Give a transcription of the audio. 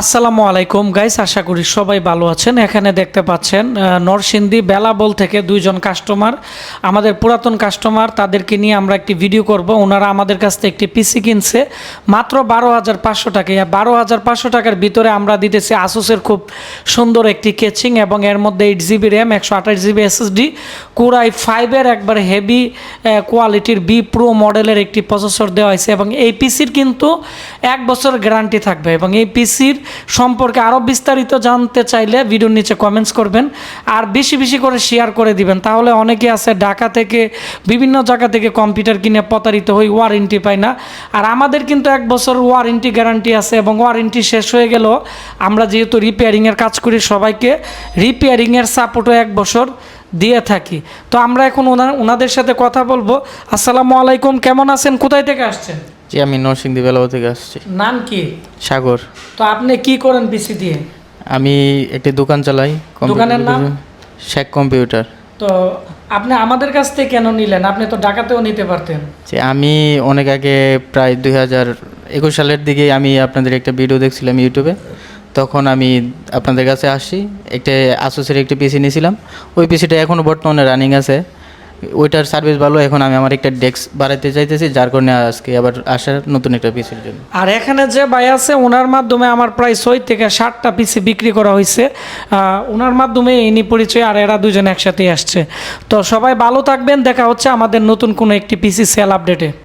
আসসালামু আলাইকুম গাইস আশা করি সবাই ভালো আছেন। এখানে দেখতে পাচ্ছেন নরসিংদী বেলাবল থেকে দুইজন কাস্টমার আমাদের পুরাতন কাস্টমার তাদেরকে নিয়ে আমরা একটি ভিডিও করব। ওনারা আমাদের কাছ থেকে একটি পিসি কিনছে, মাত্র বারো হাজার পাঁচশো টাকা। বারো হাজার পাঁচশো টাকার ভিতরে আমরা দিতেছি আসুসের খুব সুন্দর একটি কেচিং এবং এর মধ্যে এইট জিবি র্যাম একশো আঠাশ জিবি এসএসডি কুরাই ফাইভের একবার হেভি কোয়ালিটির বি প্রো মডেলের একটি প্রসেসর দেওয়া হয়েছে এবং এই পিসির কিন্তু এক বছর গ্যারান্টি থাকবে এবং এই পিসির সম্পর্কে আরও বিস্তারিত জানতে চাইলে ভিডিওর নিচে কমেন্টস করবেন। আর বেশি বেশি করে শেয়ার করে দিবেন। তাহলে অনেকে আছে ঢাকা থেকে, বিভিন্ন জায়গা থেকে কম্পিউটার কিনে প্রতারিত হই ওয়ারেন্টি পায় না। আর আমাদের কিন্তু এক বছর ওয়ারেন্টি গ্যারান্টি আছে এবং ওয়ারেন্টি শেষ হয়ে গেল। আমরা যেহেতু রিপেয়ারিংয়ের কাজ করি সবাইকে রিপেয়ারিংয়ের সাপোর্টও এক বছর দিয়ে থাকি। তো আমরা এখন ওনাদের সাথে কথা বলব। আসসালামু আলাইকুম, কেমন আছেন? কোথায় থেকে আসছেন? জি আমি নরসিংদী বেলাও থেকে আসছি। নাম কি? সাগর। তো আপনি কি করেন পিসি দিয়ে? আমি একটি দোকান চালাই দোকানের নাম? শেখ কম্পিউটার তো আপনি আমাদের কাছ থেকে কেন নিলেন? আপনি তো ঢাকাতেও নিতে পারতেন। যে আমি অনেক আগে প্রায় দুই হাজার একুশ সালের দিকে আমি আপনাদের একটা ভিডিও দেখছিলাম ইউটিউবে তখন আমি আপনাদের কাছে আসি একটা আসুসের একটি পিসি নিয়েছিলাম। ওই পিসিটা এখনও বর্তমানে রানিং আছে। ওইটার সার্ভিস ভালো, এখন আমি আমার একটা ডেস্ক বাড়াতে চাইতেছি, যার কারণে আজকে আবার আসার নতুন একটা পিসির জন্য। আর এখানে যে ভাই আছে, ওনার মাধ্যমে আমার প্রায় ছয় থেকে ষাটটা পিসি বিক্রি করা হয়েছে ওনার মাধ্যমে ইনি পরিচয় আর এরা দুজন একসাথেই আসছে। তো সবাই ভালো থাকবেন, দেখা হচ্ছে আমাদের নতুন কোনো একটি পিসি সেল আপডেটে